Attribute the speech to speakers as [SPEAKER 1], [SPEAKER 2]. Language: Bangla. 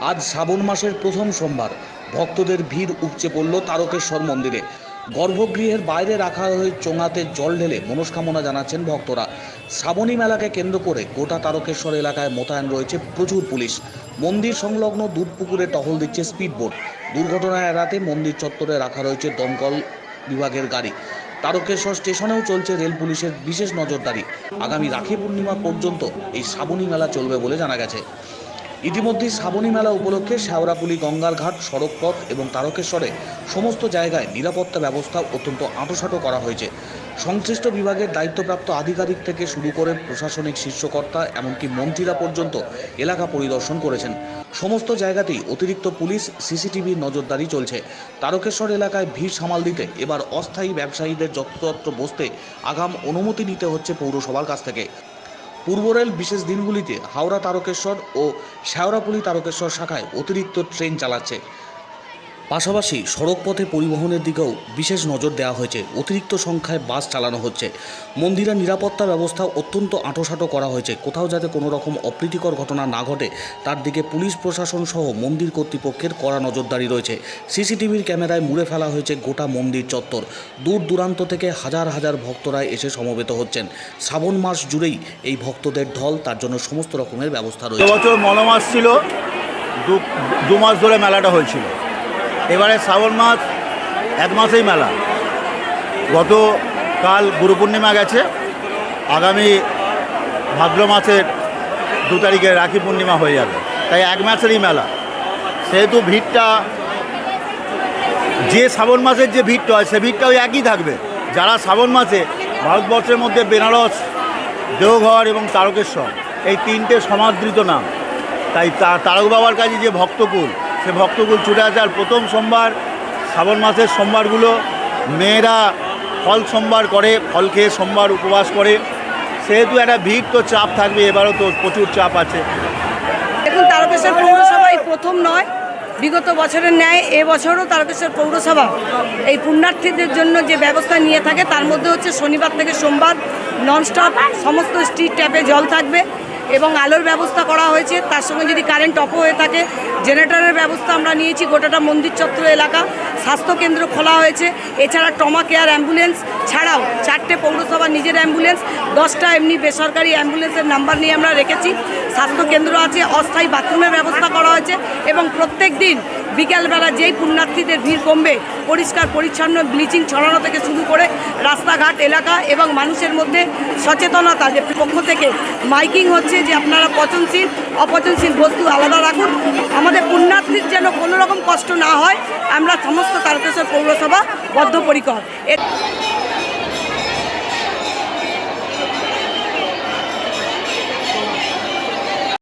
[SPEAKER 1] আজ শ্রাবণ মাসের প্রথম সোমবার। ভক্তদের ভিড় উপচে পড়ল তারকেশ্বর মন্দিরে। গর্ভগৃহের বাইরে রাখা হয়ে চোঙাতে জল ঢেলে মনস্কামনা জানাচ্ছেন ভক্তরা। শ্রাবণী মেলাকে কেন্দ্র করে গোটা তারকেশ্বর এলাকায় মোতায়েন রয়েছে প্রচুর পুলিশ। মন্দির সংলগ্ন দুধপুকুরে টহল দিচ্ছে স্পিডবোট। দুর্ঘটনা এড়াতে মন্দির চত্বরে রাখা রয়েছে দমকল বিভাগের গাড়ি। তারকেশ্বর স্টেশনেও চলছে রেল পুলিশের বিশেষ নজরদারি। আগামী রাখি পূর্ণিমা পর্যন্ত এই শ্রাবণী মেলা চলবে বলে জানা গেছে। ইতিমধ্যেই শ্রাবণী মেলা উপলক্ষে গঙ্গার ঘাট সড়কপথ এবং তারকেশ্বরে সমস্ত জায়গায় নিরাপত্তা ব্যবস্থা অত্যন্ত আঁটোসাঁটো করা হয়েছে। সংশ্লিষ্ট বিভাগের দায়িত্বপ্রাপ্ত আধিকারিক থেকে শুরু করে প্রশাসনিক শীর্ষকর্তা এমনকি মন্ত্রীরা পর্যন্ত এলাকা পরিদর্শন করেছেন। সমস্ত জায়গাতেই অতিরিক্ত পুলিশ সিসিটিভির নজরদারি চলছে। তারকেশ্বর এলাকায় ভিড় সামাল দিতে এবার অস্থায়ী ব্যবসায়ীদের যত্রতত্র বসতে আগাম অনুমতি নিতে হচ্ছে পৌরসভার কাছ থেকে। পূর্ব রেল বিশেষ দিনগুলিতে হাওড়া তারকেশ্বর ও শ্যাওরাপুলি তারকেশ্বর শাখায় অতিরিক্ত ট্রেন চালাচ্ছে। পাশাপাশি সড়কপথে পরিবহনের দিকেও বিশেষ নজর দেওয়া হয়েছে। অতিরিক্ত সংখ্যায় বাস চালানো হচ্ছে। মন্দিরের নিরাপত্তা ব্যবস্থা অত্যন্ত আঁটোসাঁটো করা হয়েছে। কোথাও যাতে কোনো রকম অপ্রীতিকর ঘটনা না ঘটে, তার দিকে পুলিশ, প্রশাসন সহ মন্দির কর্তৃপক্ষের কড়া নজরদারি রয়েছে। সিসিটিভির ক্যামেরায় মুড়ে ফেলা হয়েছে গোটা মন্দির চত্বর। দূর দূরান্ত থেকে হাজার হাজার ভক্তরা এসে সমবেত হচ্ছেন। শ্রাবণ মাস জুড়েই এই ভক্তদের ঢল, তার জন্য সমস্ত রকমের ব্যবস্থা রয়েছে।
[SPEAKER 2] মলমাস ছিল দু মাস ধরে মেলাটা হয়েছিল। এবারে শ্রাবণ মাস, এক মাসেই মেলা। গত কাল গুরু পূর্ণিমা গেছে। আগামী ভাদ্র মাসের দু তারিখে রাখি পূর্ণিমা হয়ে যাবে। তাই এক মাসেরই মেলা। সেহেতু ভিড়টা, যে শ্রাবণ মাসের যে ভিড়টা হয়, সে ভিড়টা ওই একই থাকবে। যারা শ্রাবণ মাসে ভারতবর্ষের মধ্যে বেনারস, দেওঘর এবং তারকেশ্বর, এই তিনটে সমাদৃত নাম। তাই তারক বাবার কাছে যে ভক্তকুল সে ভক্তকুল ছুটে আসে। আর প্রথম সোমবার, শ্রাবণ মাসের সোমবারগুলো মেয়েরা ফল সোমবার করে, ফল খেয়ে সোমবার উপবাস করে। সেহেতু একটা ভিড় তো, চাপ থাকবে, এবারও তো প্রচুর চাপ আছে।
[SPEAKER 3] দেখুন, তারকেশ্বর পৌরসভা এই প্রথম নয়, বিগত বছরের ন্যায় এবছরও তারকেশ্বর পৌরসভা। এই পুণ্যার্থীদের জন্য যে ব্যবস্থা নিয়ে থাকে, তার মধ্যে হচ্ছে শনিবার থেকে সোমবার ননস্টপ, সমস্ত স্ট্রিট ট্যাপে জল থাকবে। এবং আলোর ব্যবস্থা করা হয়েছে। তার সঙ্গে যদি কারেন্ট অফও হয়ে থাকে জেনারেটরের ব্যবস্থা আমরা নিয়েছি, গোটাটা মন্দির চত্বর এলাকা। স্বাস্থ্যকেন্দ্র খোলা হয়েছে। এছাড়া টমা কেয়ার অ্যাম্বুলেন্স ছাড়াও চারটে পৌরসভা নিজের অ্যাম্বুলেন্স দশটা এমনি বেসরকারি অ্যাম্বুলেন্সের নাম্বার নিয়ে আমরা রেখেছি। স্বাস্থ্যকেন্দ্র আছে, অস্থায়ী বাথরুমের ব্যবস্থা করা হয়েছে এবং প্রত্যেক দিন বিকেলবেলা যেই পুণ্যার্থীদের ভিড় কমবে, পরিষ্কার, পরিচ্ছন্ন, ব্লিচিং ছড়ানো থেকে শুরু করে রাস্তাঘাট, এলাকা এবং মানুষের মধ্যে সচেতনতা যে পক্ষ থেকে মাইকিং হচ্ছে যে আপনারা পচনশীল, অপচনশীল বস্তু আলাদা রাখুন। আমাদের পুণ্যার্থীর যেন কোনো রকম কষ্ট না হয়, আমরা সমস্ত তারকেশ্বর পৌরসভা বদ্ধপরিকর।